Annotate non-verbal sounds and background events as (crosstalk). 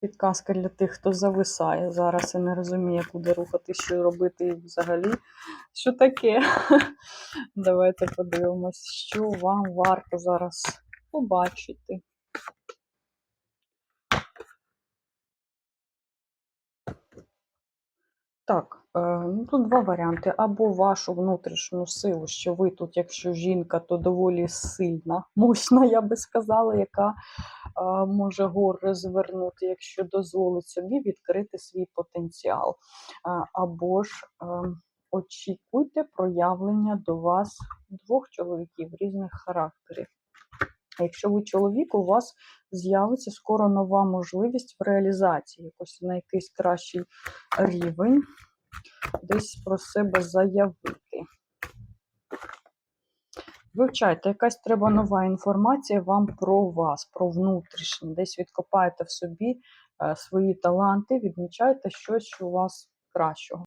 Підказка для тих, хто зависає зараз і не розуміє, куди рухати, що робити і взагалі. Що таке? (laughs) Давайте подивимось, що вам варто зараз побачити. Так, е, ну тут два варіанти. Або вашу внутрішню силу, що ви тут, якщо жінка, то доволі сильна, (laughs) мощна, я би сказала, яка е, може гори звернути, якщо дозволить собі відкрити свій потенціал. Е, Або ж очікуйте проявлення до вас двох чоловіків різних характерів. А Якщо ви чоловік, у вас з'явиться скоро нова можливість в реалізації, якось на якийсь кращий рівень, десь про себе заявити. Вивчайте, якась треба нова інформація вам про вас, про внутрішнє. Десь відкопайте в собі е, свої таланти, відмічайте щось, що у вас кращого.